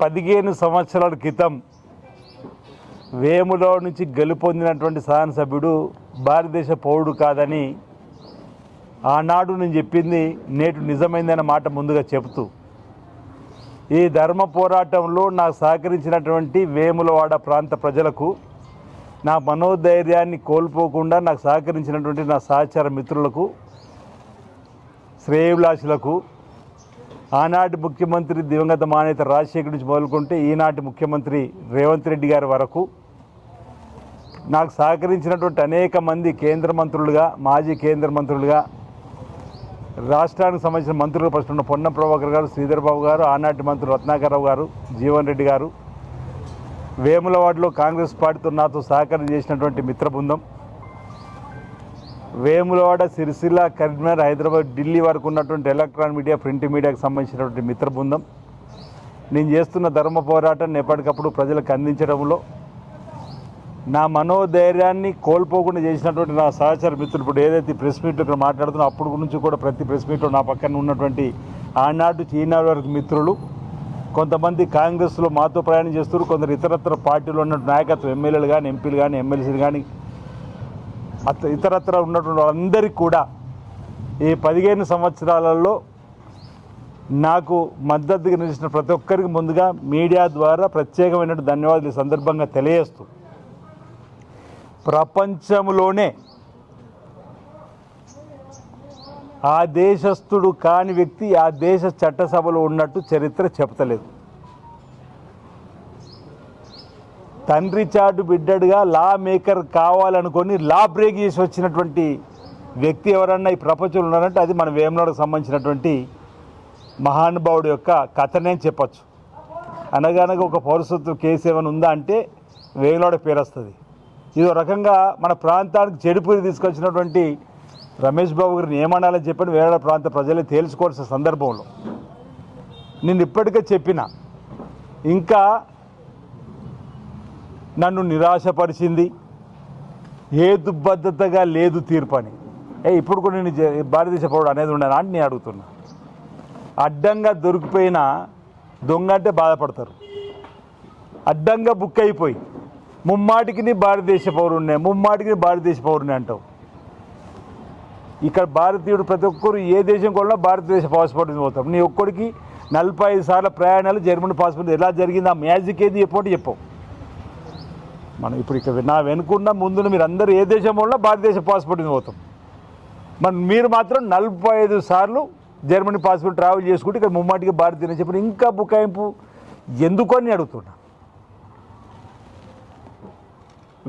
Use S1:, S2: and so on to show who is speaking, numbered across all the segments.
S1: పదిహేను సంవత్సరాల క్రితం వేములో నుంచి గెలుపొందినటువంటి శాసనసభ్యుడు భారతదేశ పౌరుడు కాదని ఆనాడు నేను చెప్పింది నేటు నిజమైందన్న మాట ముందుగా చెబుతూ ఈ ధర్మ పోరాటంలో నాకు సహకరించినటువంటి వేములవాడ ప్రాంత ప్రజలకు నా మనోధైర్యాన్ని కోల్పోకుండా నాకు సహకరించినటువంటి నా సహచార మిత్రులకు శ్రేయభిలాషులకు ఆనాటి ముఖ్యమంత్రి దివంగత మానేత రాజశేఖర్ నుంచి మొదలుకుంటే ఈనాటి ముఖ్యమంత్రి రేవంత్ రెడ్డి గారి వరకు నాకు సహకరించినటువంటి అనేక మంది కేంద్ర మంత్రులుగా మాజీ కేంద్ర మంత్రులుగా రాష్ట్రానికి సంబంధించిన మంత్రులు ఫస్ట్ ఉన్న పొన్నం ప్రభాకర్ గారు శ్రీధర్ బాబు గారు ఆనాటి మంత్రులు రత్నాకరరావు గారు జీవన్ రెడ్డి గారు వేములవాడలో కాంగ్రెస్ పార్టీతో నాతో సహకారం చేసినటువంటి మిత్ర బృందం వేములవాడ సిరిసిల్ల కరీంనగర్ హైదరాబాద్ ఢిల్లీ వరకు ఉన్నటువంటి ఎలక్ట్రానిక్ మీడియా ప్రింట్ మీడియాకు సంబంధించినటువంటి మిత్ర బృందం నేను చేస్తున్న ధర్మ పోరాటాన్ని ఎప్పటికప్పుడు ప్రజలకు అందించడంలో నా మనోధైర్యాన్ని కోల్పోకుండా చేసినటువంటి నా సహచర మిత్రులు ఇప్పుడు ఏదైతే ప్రెస్ మీట్లో ఇక్కడ మాట్లాడుతున్నా అప్పుడు నుంచి కూడా ప్రతి ప్రెస్ మీట్లో నా పక్కన ఉన్నటువంటి ఆనాడు చీనాడు వరకు మిత్రులు కొంతమంది కాంగ్రెస్లో మాతో ప్రయాణం చేస్తారు కొందరు ఇతరత్ర పార్టీలో ఉన్న నాయకత్వం ఎమ్మెల్యేలు కానీ ఎంపీలు కానీ ఎమ్మెల్సీలు కానీ అత ఇతరత్ర ఉన్నటువంటి వాళ్ళందరికీ కూడా ఈ పదిహేను సంవత్సరాలలో నాకు మద్దతుగా నిలిచిన ప్రతి ఒక్కరికి ముందుగా మీడియా ద్వారా ప్రత్యేకమైన ధన్యవాదాలు ఈ సందర్భంగా తెలియజేస్తూ ప్రపంచంలోనే ఆ దేశస్థుడు కాని వ్యక్తి ఆ దేశ చట్టసభలో ఉన్నట్టు చరిత్ర చెప్తలేదు. తండ్రి చాటు బిడ్డడుగా లా మేకర్ కావాలనుకొని లా బ్రేక్ చేసి వచ్చినటువంటి వ్యక్తి ఎవరన్నా ఈ ప్రపంచంలో ఉన్నారంటే అది మన వేమనాడుకు సంబంధించినటువంటి మహానుభావుడు యొక్క కథనే చెప్పచ్చు. అనగానగా ఒక పౌరసత్వ కేసు ఏమైనా ఉందా అంటే వేమనాడు పేరు వస్తుంది. ఇదో రకంగా మన ప్రాంతానికి చెడుపురి తీసుకొచ్చినటువంటి రమేష్ బాబు గారిని ఏమనాలని చెప్పని వేరే ప్రాంత ప్రజలే తేల్చుకోవాల్సిన సందర్భంలో. నేను ఇప్పటికే చెప్పిన ఇంకా నన్ను నిరాశపరిచింది. ఏ దుబ్బద్ధతగా లేదు తీర్పు అని ఏ ఇప్పుడు కూడా నేను జ- భారతదేశ పౌరుడు అనేది ఉండను అని నేను అడుగుతున్నా. అడ్డంగా దొరికిపోయిన దొంగ అంటే బాధపడతారు. అడ్డంగా బుక్ అయిపోయి ముమ్మాటికి నీ భారతదేశ పౌరుడినే ముమ్మాటికి నీ భారతదేశ పౌరుడిని అంటావు. ఇక్కడ భారతీయుడు ప్రతి ఒక్కరు ఏ దేశం కూడా భారతదేశ పాస్పోర్ట్ పోతాం. నీ ఒక్కడికి నలభై ఐదు సార్ల ప్రయాణాలు జర్మనీ పాస్పోర్ట్ ఎలా జరిగింది? ఆ మ్యాజిక్ ఏది? చెప్పండి చెప్పవు మనం ఇప్పుడు ఇక్కడ నా వెనుకున్న ముందున మీరు అందరూ ఏ దేశం వల్ల భారతదేశ పాస్పోర్ట్ మీద పోతాం. మరి మీరు మాత్రం నలభై ఐదు సార్లు జర్మనీ పాస్పోర్ట్ ట్రావెల్ చేసుకుంటే ఇక్కడ ముమ్మాటికి భారతీయ చెప్పిన ఇంకా బుకాయింపు ఎందుకు అని అడుగుతున్నా.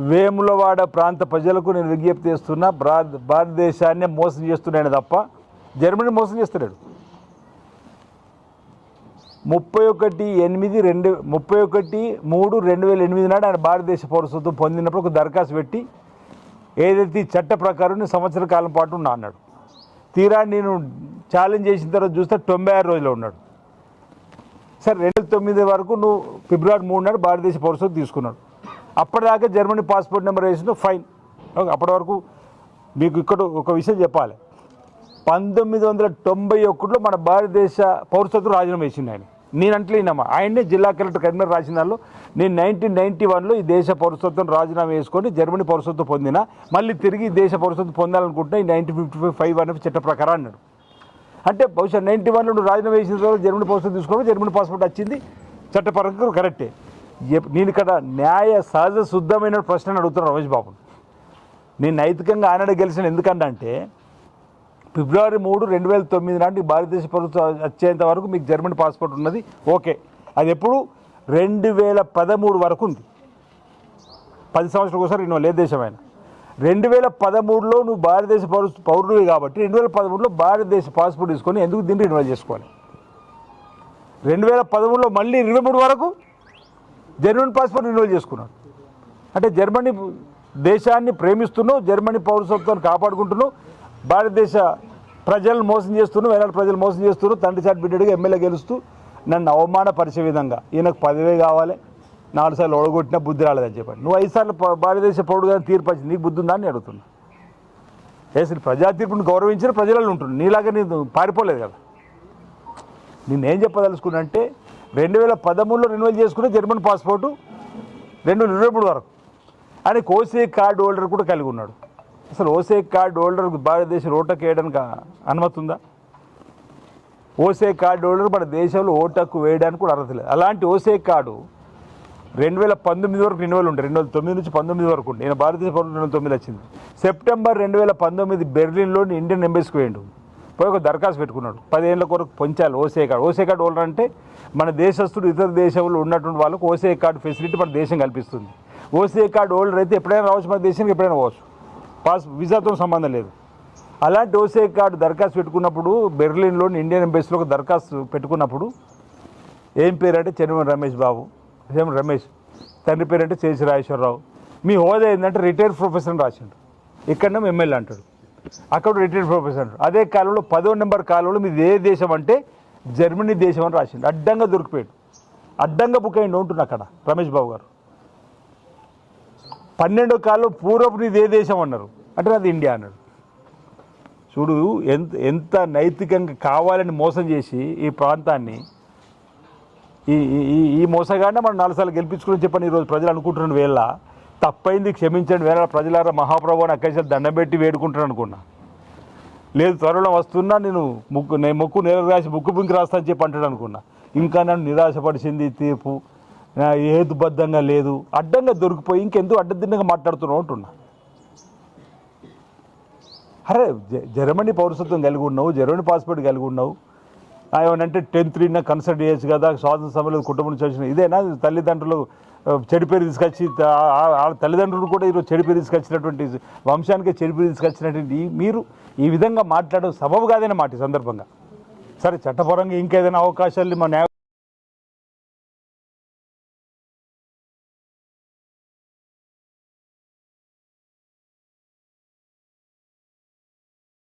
S1: వేములవాడ ప్రాంత ప్రజలకు నేను విజ్ఞప్తి చేస్తున్నా భారత భారతదేశాన్ని మోసం చేస్తున్నాను తప్ప జర్మనీ మోసం చేస్తున్నాడు ముప్పై ఒకటి ఎనిమిది రెండు ముప్పై ఒకటి మూడు రెండు వేల ఎనిమిది నాడు ఆయన భారతదేశ పౌరసత్వం పొందినప్పుడు ఒక దరఖాస్తు పెట్టి ఏదైతే ఈ చట్ట ప్రకారం సంవత్సర కాలం పాటు ఉన్నా అన్నాడు. తీరా నేను ఛాలెంజ్ చేసిన తర్వాత చూస్తే తొంభై ఆరు రోజులు ఉన్నాడు. సరే రెండు తొమ్మిది వరకు నువ్వు ఫిబ్రవరి మూడు నాడు భారతదేశ పౌరసత్వం తీసుకున్నాడు. అప్పటిదాకా జర్మనీ పాస్పోర్ట్ నెంబర్ వేసిన ఫైన్. ఓకే, అప్పటి వరకు మీకు ఇక్కడ ఒక విషయం చెప్పాలి. పంతొమ్మిది వందల తొంభై ఒకటిలో మన భారతదేశ పౌరసత్వం రాజీనామా వేసింది ఆయన నేను అంటలేనమ్మా ఆయన్నే జిల్లా కలెక్టర్ కరీంనగర్ రాసిన దానిలో నేను నైన్టీన్ నైన్టీ వన్లో ఈ దేశ పౌరసత్వం రాజీనామా వేసుకొని జర్మనీ పౌరసత్వం పొందిన. మళ్ళీ తిరిగి దేశ పౌరసత్వం పొందాలనుకుంటే ఈ నైన్టీన్ ఫిఫ్టీ ఫైవ్ ఫైవ్ అనే చట్ట ప్రకారం అన్నాడు. అంటే బహుశా నైన్టీ వన్లో నువ్వు రాజీనామా వేసిన తర్వాత జర్మనీ పౌరసత్వం తీసుకోవడం జర్మనీ పాస్పోర్ట్ వచ్చింది. చట్టపరంగా కరెక్టే. నేను ఇక్కడ న్యాయ సహజ శుద్ధమైన ప్రశ్న అడుగుతున్నాను రమేష్ బాబు. నేను నైతికంగా ఆయన గెలిచిన ఎందుకంటే ఫిబ్రవరి మూడు రెండు వేల తొమ్మిది నాటి భారతదేశ ప్రభుత్వం వచ్చేంత వరకు మీకు జర్మనీ పాస్పోర్ట్ ఉన్నది. ఓకే. అది ఎప్పుడు? రెండు వేల పదమూడు వరకు ఉంది. పది సంవత్సరాలకు ఒకసారి నువ్వు లేదు దేశమైన. రెండు వేల పదమూడులో నువ్వు భారతదేశ పౌరు పౌరుడివి కాబట్టి రెండు వేల పదమూడులో భారతదేశ పాస్పోర్ట్ తీసుకొని ఎందుకు దీన్ని రెన్యువల్ చేసుకోవాలి? రెండు వేల పదమూడులో మళ్ళీ ఇరవై మూడు వరకు జర్మనీ పాస్పోర్ట్ రెన్యువల్ చేసుకున్నాడు. అంటే జర్మనీ దేశాన్ని ప్రేమిస్తున్నావు జర్మనీ పౌరసత్వాన్ని కాపాడుకుంటున్నావు భారతదేశ ప్రజలను మోసం చేస్తున్నావు వేలాది ప్రజలు మోసం చేస్తున్నావు తండ్రి చాటి బిడ్డడిగా ఎమ్మెల్యే గెలుస్తూ నన్ను అవమానపరిచే విధంగా. ఈయనకు పదవే కావాలి. నాలుగు సార్లు ఓడగొట్టినా బుద్ధి రాలేదని చెప్పండి. నువ్వు ఐదు సార్లు భారతదేశ పౌరుడుగా తీర్పు వచ్చింది. నీకు బుద్ధి ఉందా అని అడుగుతున్నా. అసలు ప్రజా తీర్పును గౌరవించిన ప్రజలలో ఉంటుంది నీలాగా నేను పారిపోలేదు కదా. నేనేం చెప్పదలుచుకున్నా అంటే రెండు వేల పదమూడులో రెన్యువల్ చేసుకునే జర్మన్ పాస్పోర్టు రెండు వేల ఇరవై మూడు వరకు. అని కోసీ కార్డు హోల్డర్ కూడా కలిగి ఉన్నాడు. అసలు ఓసే కార్డు హోల్డర్ భారతదేశ ఓటకు వేయడానికి అనుమతి ఉందా? ఓసే కార్డు హోల్డర్ మన దేశంలో ఓటకు వేయడానికి కూడా అర్హత లేదు. అలాంటి ఓసే కార్డు రెండు వేల పంతొమ్మిది వరకు రెన్యువల్ ఉండే. రెండు వేల తొమ్మిది నుంచి పంతొమ్మిది వరకు ఉండే. నేను భారతదేశ పౌరులు రెండు వేల తొమ్మిది వచ్చింది. సెప్టెంబర్ రెండు వేల పంతొమ్మిది బెర్లిన్లోని ఇండియన్ ఎంబెస్కి వేయండు పోయి ఒక దరఖాస్తు పెట్టుకున్నాడు. పదేళ్ళ కొరకు పొంచాలి ఓసే కార్డు. ఓసే కార్డు హోల్డర్ అంటే మన దేశస్తుడు ఇతర దేశంలో ఉన్నటువంటి వాళ్ళకు ఓసే కార్డు ఫెసిలిటీ మన దేశం కల్పిస్తుంది. ఓసే కార్డు హోల్డర్ అయితే ఎప్పుడైనా రావచ్చు మన దేశానికి ఎప్పుడైనా పోవచ్చు. పాస్ వీసాతో సంబంధం లేదు. అలాంటి ఓసే కార్డు దరఖాస్తు పెట్టుకున్నప్పుడు బెర్లిన్లోని ఇండియన్ ఎంబసీలో ఒక దరఖాస్తు పెట్టుకున్నప్పుడు ఏం పేరు అంటే రమేష్ బాబు చెరుమల రమేష్ తండ్రి పేరు అంటే చేసి రాజేశ్వరరావు. మీ హోదా ఏంటంటే రిటైర్డ్ ప్రొఫెసర్ రాసిండు. ఇక్కడనే ఎమ్మెల్యే అంటాడు. అక్కడ రిటైర్డ్ ప్రొఫెసర్ అంటాడు. అదే కాలంలో పదో నెంబర్ కాలంలో మీది ఏ దేశం అంటే జర్మనీ దేశం అని రాసిండు. అడ్డంగా దొరికిపోయాడు. అడ్డంగా బుక్ అయిండు ఉంటున్నా అక్కడ రమేష్ బాబు గారు. పన్నెండో కాలంలో పూర్వపు నీది ఏ దేశం అన్నారు? అంటే అది ఇండియా అన్నాడు. చూడు ఎంత ఎంత నైతికంగా కావాలని మోసం చేసి ఈ ప్రాంతాన్ని ఈ ఈ- ఈ మోసగానే మనం నాలుగు సార్లు గెలిపించుకుని చెప్పని ఈరోజు ప్రజలు అనుకుంటున్న వేళ తప్పైంది క్షమించండి వేళ ప్రజలారా మహాప్రభు అని అక్కడి దండం పెట్టి వేడుకుంటాను అనుకున్నా. లేదు త్వరలో వస్తున్నా నేను ముక్కు నేను ముక్కు నేల రాసి ముక్కు పింకి రాస్తా అని చెప్పి అంటాడు అనుకున్నా. ఇంకా నన్ను నిరాశపరిచింది తీర్పు. హేతుబద్ధంగా లేదు అడ్డంగా దొరికిపోయి ఇంకెందుకు అడ్డదిడ్డంగా మాట్లాడుతున్నావు అంటున్నా. అరే జర్మనీ పౌరసత్వం కలిగి ఉన్నావు జర్మనీ పాస్పోర్ట్ కలిగి ఉన్నావు. ఆ, ఏమనంటే టెన్త్ రీడ్న కన్సల్ట్ చేయొచ్చు కదా స్వాతంత్ర సమయంలో కుటుంబం నుంచి వచ్చిన ఇదేనా? తల్లిదండ్రులు చెడిపేరు తీసుకొచ్చి వాళ్ళ తల్లిదండ్రులు కూడా ఈరోజు చెడిపేరు తీసుకొచ్చినటువంటి వంశానికి చెడిపేరు తీసుకొచ్చినటువంటి మీరు ఈ విధంగా మాట్లాడడం సబబు కాదనే మాట ఈ సందర్భంగా. సరే చట్టపరంగా ఇంకేదైనా అవకాశాలు మా